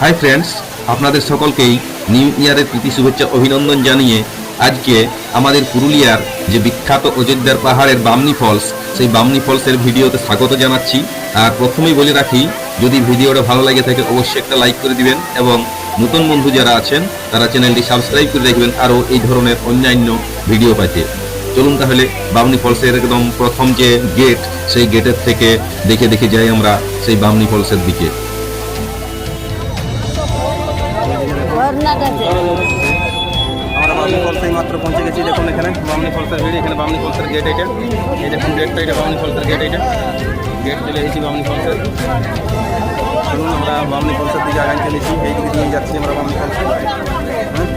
Hi friends আপনাদের সকলকেই new ইয়ারের প্রীতি, শুভেচ্ছা, অভিনন্দন জানিয়ে আজকে আমাদের পুরুলিয়ার যে বিখ্যাত অযোধ্যার পাহাড়ের বামনি ফলস সেই বামনি ফলসের ভিডিওতে স্বাগত জানাচ্ছি। আর প্রথমেই বলে রাখি, যদি ভিডিওটা ভালো লাগে থাকে অবশ্যই একটা লাইক করে দিবেন এবং নতুন বন্ধু যারা আছেন, তারা চ্যানেলটি সাবস্ক্রাইব করে রাখবেন আরও এই ধরনের অন্যান্য ভিডিও পাইতে চলুন তাহলে বামনি ফলসের একদম প্রথম যে গেট সেই গেটের থেকে দেখে দেখে যাই আমরা সেই বামনি ফলসের দিকে। আমরা বামনি ফলসে মাত্র পৌঁছে গেছি, দেখুন এখানে। বামনি ভিড় এখানে বামনি গেট এটা দেখুন এটা বামনি গেট এটা বামনি আমরা বামনি দিকে এই দিয়ে যাচ্ছি আমরা বামনি হ্যাঁ?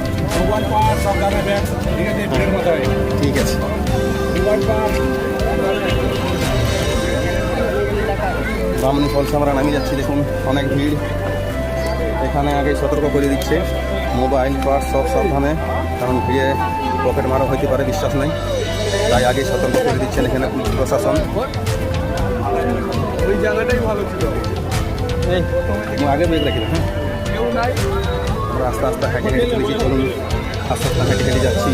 ঠিক আছে। বামনি ফলসে আমরা নামিয়ে যাচ্ছি, দেখুন। অনেক ভিড়। এখানে আগে সতর্ক করে দিচ্ছে। মোবাইল পার্স সব সাবধানে কারণ ভিড়ে পকেট মারা হইতে পারে বিশ্বাস নেই। তাই আগে সতর্ক করে দিচ্ছেন এখানে প্রশাসন। ওই জায়গাটাই ভালো ছিল। আগে রেখে হ্যাঁ? আমরা আস্তে আস্তে হেঁটে হেঁটে চলেছি চলুন। আস্তে আস্তে হেঁটে হেঁটে যাচ্ছি।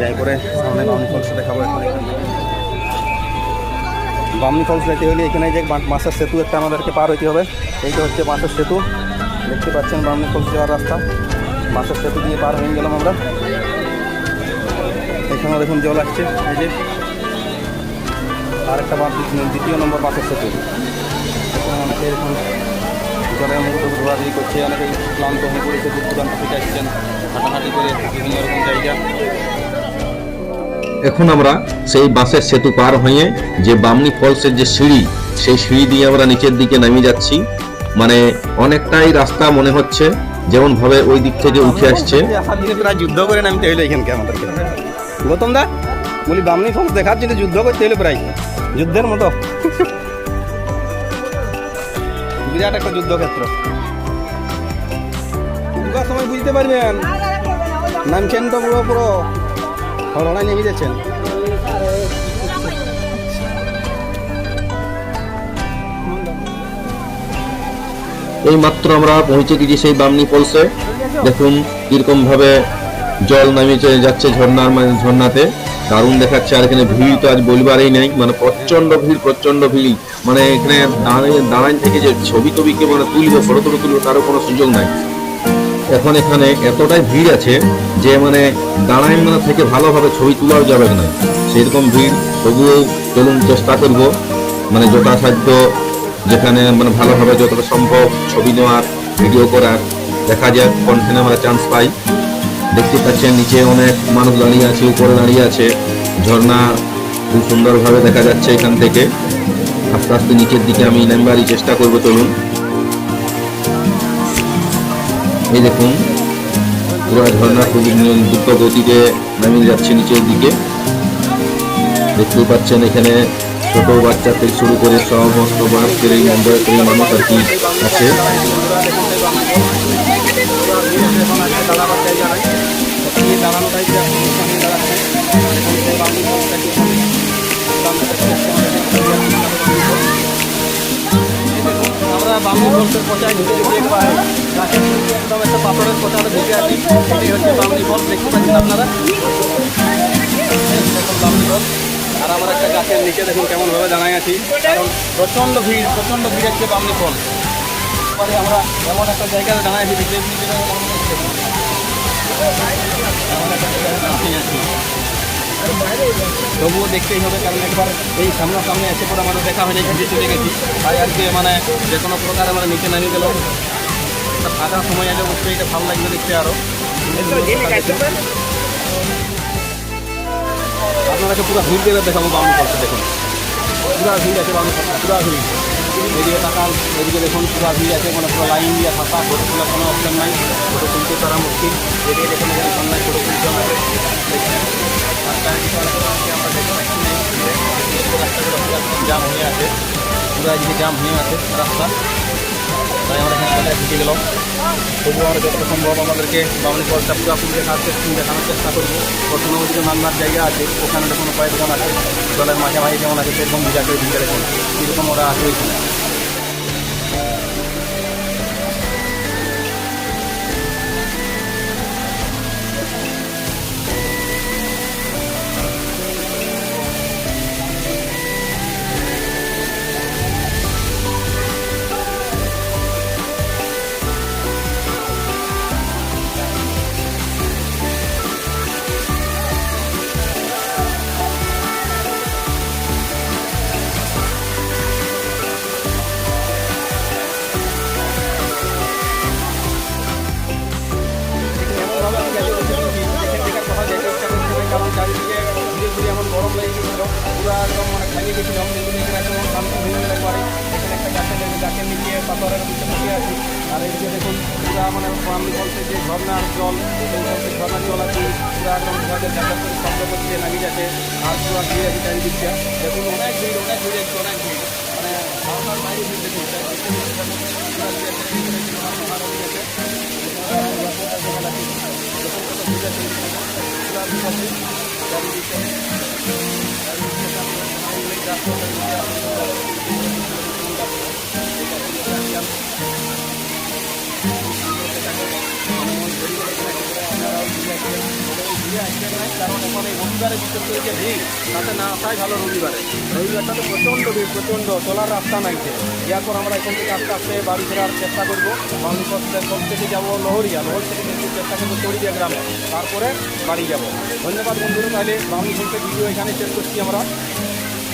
যাই করে সামনে বামনি ফলস দেখাবো এখন। বামনি ফলস যেতে হলে এখানে যে বাঁশের সেতু একটা আমাদেরকে পার হইতে হবে। এইটা হচ্ছে বাঁশের সেতু। দেখতে পাচ্ছেন বামনি ফলস যাওয়ার রাস্তা। বাঁশের সেতু দিয়ে পার হয়ে গেলাম আমরা। এখানে দেখুন জল আসছে, এই যে। আর একটা বাঁধ দ্বিতীয় নম্বর বাঁশের সেতু। অনেকে এরকম জলের মধ্যে ঘোরাঘুরি করছে অনেকে ক্লান্ত হয়ে পড়েছে দূর দূরান্ত থেকে আসছেন, হাঁটাহাঁটি করে বিভিন্ন রকম জায়গা। এখন আমরা সেই বাঁশের সেতু পার হয়ে যে বামনি ফলসের যে সিঁড়ি, সেই সিঁড়ি দিয়ে আমরা নিচের দিকে নামিয়ে যাচ্ছি। মানে অনেকটাই রাস্তা মনে হচ্ছে যেমন ভাবে ওই দিক থেকে উঠে আসছে। যুদ্ধ করে নামতে হইল এখানকে আমাদেরকে গৌতম দা বলি বামনি দেখার জন্য যুদ্ধ করতে হইল প্রায়। যুদ্ধের মতো। বিরাট একটা যুদ্ধক্ষেত্র। ঢোকার সময় বুঝতে পারবেন। নামছেন তো পুরো পুরো। হরড়ায় নেমে যাচ্ছেন। এই মাত্র আমরা পৌঁছে গেছি সেই বামনি ফলসে দেখুন কীরকম ভাবে জল নামিয়ে যাচ্ছে ঝর্ণার মানে ঝর্ণাতে। দারুণ দেখাচ্ছে, আর এখানে ভিড় তো আজ বলবারই নেই। মানে প্রচণ্ড ভিড় প্রচণ্ড ভিড়। মানে এখানে দাঁড়ান থেকে যে ছবি টবিকে মানে তুলবো, ফটো টটো তুলবো, তারও কোনো সুযোগ নাই। এখন এখানে এতটাই ভিড় আছে যে মানে দাঁড়ায় মানে থেকে ভালোভাবে ছবি তোলাও যাবে না। সেরকম ভিড়, তবুও চলুন চেষ্টা করব। মানে যথাসাধ্য যেখানে মানে ভালোভাবে যতটা সম্ভব ছবি নেওয়ার ভিডিও করার, দেখা যাক কন্টেন্ট আমরা চান্স পাই। দেখতে পাচ্ছেন নিচে অনেক মানুষ দাঁড়িয়ে আছে, উপরে দাঁড়িয়ে আছে। ঝর্ণা খুব সুন্দরভাবে দেখা যাচ্ছে এখান থেকে। আস্তে আস্তে নিচের দিকে আমি নামবারই চেষ্টা করব, চলুন। এই দেখুন, পুরো ঝর্ণা খুব দ্রুত গতিতে নামিয়ে যাচ্ছে নিচের দিকে। দেখতেই পাচ্ছেন এখানে ছোট বাচ্চা থেকে শুরু করে সমস্ত বয়স্কের এই বয়স্কের মানুষ আর কি আছে। আমরা আপনারা? এই আর আমার একটা গাছের নিচে দেখুন কেমনভাবে দাঁড়ায় আছি। কারণ প্রচণ্ড ভিড় প্রচণ্ড ভিড় হচ্ছে বামনি ফলস পরে আমরা এমন একটা জায়গায় দাঁড়ায় আছি আছি। তবুও দেখতেই হবে কারণ একবার এই সামনা সামনাসামনি এসে পরে আমাদের দেখা হয়ে যায় চলে গেছি। তাই আর কি মানে যে কোনো প্রকার আমরা নিচে নামিয়ে গেল ফাঁকা সময় আছে অবশ্যই এটা ভালো লাগবে দেখতে আরও আপনাদেরকে পুরো ভিড় দেবে দেখাবো বামনি করছে দেখুন। পুরো ভিড় আছে বামনি করছে পুরো ভিড় এদিকে তাকান, এদিকে দেখুন পুরো ভিড় আছে মানে পুরো লাইন দিয়ে থাকা ফটো তোলার কোনো অপশন নাই। ফটো তুলতে তারা মুশকিল। এদিকে দেখুন, এখানে সন্ধ্যায় ফটো তুলতে হবে আমরা জাম হয়ে আছে, পুরো এদিকে জাম হয়ে আছে, রাস্তা। তাই আমরা এখানে গেলাম? তবুও আমরা যতটা সম্ভব আমাদেরকে বামনি পর্যাপ্ত আপনাদের কাছে দেখানোর চেষ্টা করব। প্রথমে যে নান্নার জায়গা আছে, ওখানে কোনো কয়েকজন আছে জলের মাঝে মাঝে যেমন আছে, সেরকম বুঝা করে দিতে কীরকম ওরা আছে গেছিলাম কিন্তু এখানে একদম শান্তি হয়ে গেলে পরে এখানে একটা গাছে গাছে নিচে পাথরের নিচে বসে আছি আর এদিকে দেখুন পুরা মানে আমি বলছে যে ঝর্ণার জল এই ঝর্ণার জল আছে পুরা একদম ঘরের দেখা করে শব্দ করছে নামিয়ে যাচ্ছে আর পুরা ভিড় আছে চারিদিকটা দেখুন অনেক ভিড় অনেক ভিড় আছে অনেক ভিড় মানে ধারণার বাইরে দেখুন ভিড় কারণ ওখানে রবিবারে বিশেষ করে যে না আসাই ভালো রবিবারে। রবিবারটা তো প্রচণ্ড প্রচণ্ড চলার রাস্তা নাই এরপর আমরা এখান থেকে আস্তে আস্তে বাড়ি ফেরার চেষ্টা করব। বাংলি পথ থেকে যাব লহরিয়া। লহর থেকে কিন্তু চেষ্টা করব চড়িয়া গ্রামে। তারপরে বাড়ি যাব। ধন্যবাদ বন্ধুরা, তাহলে বাংলি ভিডিও এখানে শেষ করছি আমরা।